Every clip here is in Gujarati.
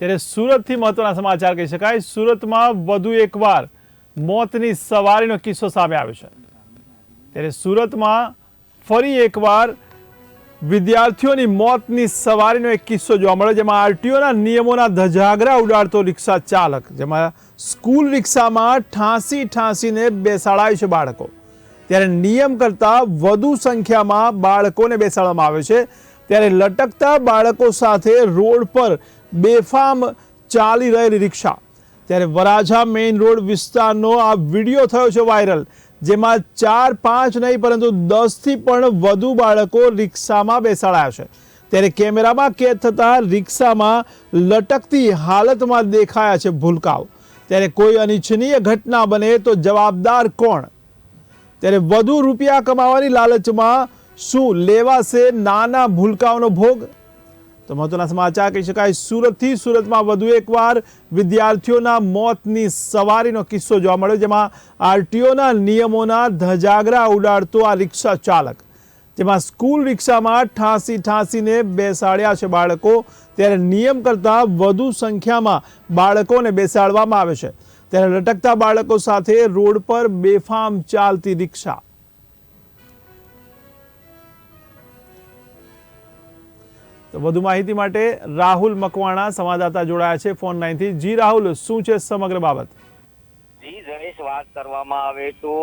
ત્યારે સુરતથી મહત્વના સમાચાર કહી શકાય. સુરતમાં વધુ એકવાર મોતની સવારીનો કિસ્સો સામે આવ્યો છે. ત્યારે સુરતમાં ફરી એકવાર વિદ્યાર્થીઓની મોતની સવારીનો એક કિસ્સો જોવા મળ્યો, જેમાં આરટીઓના નિયમોના ધજાગરા ઉડાડતો રિક્ષા ચાલક, જેમાં સ્કૂલ રિક્ષામાં ઠાંસી ઠાંસીને બેસાડાય છે બાળકો. ત્યારે નિયમ કરતાં વધુ સંખ્યામાં બાળકોને બેસાડવામાં આવે છે. ત્યારે લટકતા બાળકો સાથે રોડ પર બેફામ ચાલી રહેલી રિક્ષા. ત્યારે વરાછા મેઇન રોડ વિસ્તારનો આ વીડિયો થયો છે વાયરલ, જેમાં ચાર પાંચ નહીં, પરંતુ દસથી પણ વધુ બાળકો રિક્ષામાં બેસાડાયા છે. ત્યારે કેમેરામાં કેદ થતા રિક્ષામાં લટકતી હાલતમાં દેખાયા છે ભૂલકાઓ ત્યારે કોઈ અનિચ્છનીય ઘટના બને તો જવાબદાર કોણ? ત્યારે વધુ રૂપિયા કમાવાની લાલચમાં શું લેવાશે નાના ભૂલકાઓનો ભોગ? તો મહત્વના સમાચાર કહી શકાય, સુરતથી સુરતમાં વધુ એકવાર વિદ્યાર્થીઓના મોતની સવારીનો કિસ્સો જોવા મળ્યો, જેમાં આરટીઓના નિયમોના ધજાગરા ઉડાડતો આ રિક્ષા ચાલક. જેમાં સ્કૂલ રિક્ષામાં ઠાંસી ઠાંસીને બેસાડ્યા છે બાળકો, ત્યારે નિયમ કરતાં વધુ સંખ્યામાં બાળકોને બેસાડવામાં આવે છે. ત્યારે લટકતા બાળકો સાથે રોડ પર બેફામ ચાલતી રિક્ષા. તો વધુ માહિતી માટે રાહુલ મકવાણા સંવાદદાતા જોડાયા છે ફોન લાઈનથી જી રાહુલ, શું છે સમગ્ર બાબત? જી જયેશ વાત કરવામાં આવે તો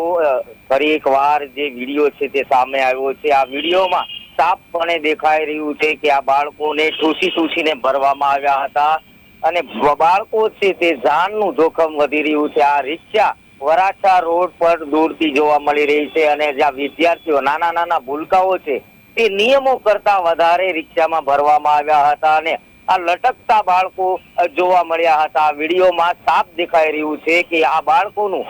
ફરી એક વાર જે વીડિયો છે તે સામે આવ્યો છે. આ વિડીયોમાં સાફપણે દેખાઈ રહ્યું છે કે આ બાળકોને ઠૂસી ઠૂસીને ભરવામાં આવ્યા હતા અને બાળકો છે તે જાનનું જોખમ વધી રહ્યું છે. આ રિક્ષા વરાછા રોડ પર દૂરથી જોવા મળી રહી છે અને જ્યાં વિદ્યાર્થીઓ નાના નાના ભૂલકાઓ છે તે નિયમો કરતા વધારે રિક્ષામાં ભરવામાં આવ્યા હતા અને આ લટકતા બાળકો જોવા મળ્યા હતા. વિડીયોમાં સાફ દેખાઈ રહ્યું છે કે આ બાળકોનું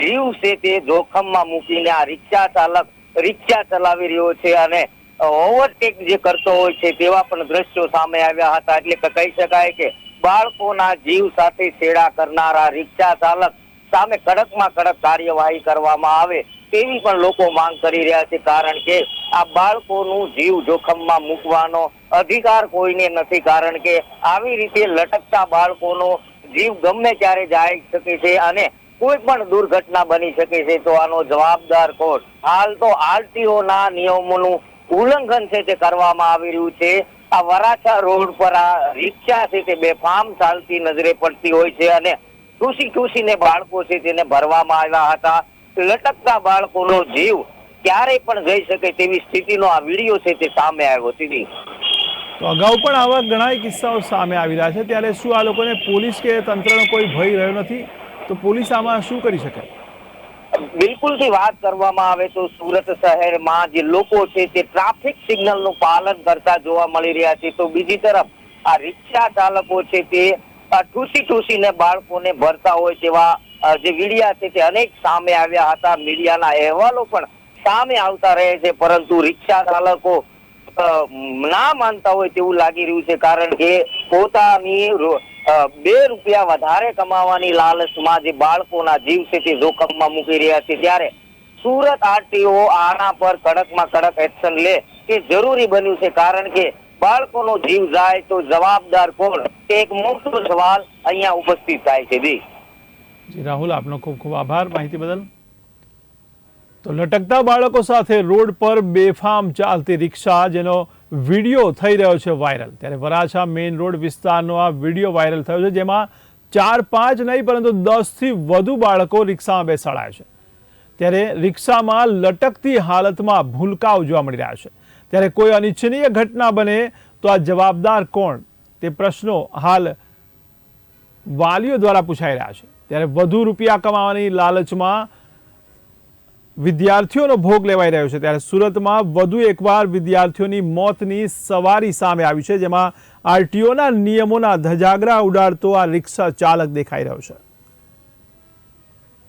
જીવ છે તે જોખમમાં મૂકીને આ રિક્ષા ચાલક રિક્ષા ચલાવી રહ્યો છે અને ઓવરટેક જે કરતો હોય છે તેવા પણ દ્રશ્યો સામે આવ્યા હતા. એટલે કહી શકાય કે બાળકોના જીવ સાથે છેડા કરનારા રિક્ષા ચાલક સામે કડકમાં કડક કાર્યવાહી કરવામાં આવે તેવી પણ લોકો માંગ કરી રહ્યા છે કારણ કે આ બાળકોનું જીવ જોખમમાં મૂકવાનો અધિકાર કોઈને નથી કારણ કે આવી રીતે લટકતા બાળકોનો જીવ ગમે ત્યારે જાય શકે છે અને કોઈ પણ દુર્ઘટના બની શકે છે તો આનો જવાબદાર કોણ? હાલ તો આરટીઓ ના નિયમોનું ઉલ્લંઘન છે તે કરવામાં આવી રહ્યું છે. આ વરાછા રોડ પર આ રિક્ષા છે તે બેફામ ચાલતી નજરે પડતી હોય છે અને ખુશી ખુશીને બાળકો છે તેને ભરવામાં આવ્યા હતા. લટકતા બાળકોનો જીવ ક્યારેય પણ જઈ શકે તેવી સ્થિતિનો આ વીડિયો છે તે સામે આવ્યો સીધી તો અગાઉ પણ આવા ઘણા કિસ્સાઓ સામે આવી રહ્યા છે. ત્યારે શું આ લોકોને પોલીસ કે તંત્રનો કોઈ ભય રહ્યો નથી? તો પોલીસ આમાં શું કરી શકે? બિલકુલથી વાત કરવામાં આવે તો સુરત શહેરમાં જે લોકો છે તે ટ્રાફિક સિગ્નલનું પાલન કરતા જોવા મળી રહ્યા છે. તો બીજી તરફ આ રિક્ષા ચાલકો છે તે આ ઠૂસી ઠૂસીને બાળકોને ભરતા હોય તેવા જે મીડિયા છે તે અનેક સામે આવ્યા હતા. મીડિયાના અહેવાલો પણ સામે આવતા રહે છે, પરંતુ રિક્ષા ચાલકો ના માનતા હોય તેવું લાગી રહ્યું છે, કારણ કે પોતાની બે રૂપિયા વધારે કમાવાની લાલચમાં જે બાળકોના જીવ છે તે જોખમમાં મૂકી રહ્યા છે. ત્યારે સુરત આરટીઓ આના પર કડકમાં કડક એક્શન લે તે જરૂરી બન્યું છે, કારણ કે બાળકોનો જીવ જાય તો જવાબદાર કોણ? તે એક મોટો સવાલ અહીંયા ઉપસ્થિત થાય છે. જી. જી, રાહુલ, આપનો ખૂબ ખૂબ આભાર માહિતી બદલ. તો લટકતા બાળકો સાથે રોડ પર બેફામ ચાલતી રિક્ષા જેનો વીડિયો થઈ રહ્યો છે વાયરલ. ત્યારે વરાછા મેઇન રોડ વિસ્તારનો આ વીડિયો વાયરલ થયો છે, જેમાં ચાર પાંચ નહીં, પરંતુ દસથી વધુ બાળકો રિક્ષામાં બેસાડાય છે. ત્યારે રિક્ષામાં લટકતી હાલતમાં ભૂલકાઓ જોવા મળી રહ્યા છે. ત્યારે કોઈ અનિચ્છનીય ઘટના બને તો આ જવાબદાર કોણ? તે પ્રશ્નો હાલ વાલીઓ દ્વારા પૂછાઈ રહ્યા છે. ત્યારે વધુ રૂપિયા કમાવાની લાલચમાં વિદ્યાર્થીઓનો ભોગ લેવાઈ રહ્યો છે. ત્યારે સુરતમાં વધુ એકવાર વિદ્યાર્થીઓની મોતની સવારી સામે આવી છે, જેમાં આરટીઓના નિયમોના ધજાગરા ઉડાડતો આ રિક્ષા ચાલક દેખાઈ રહ્યો છે.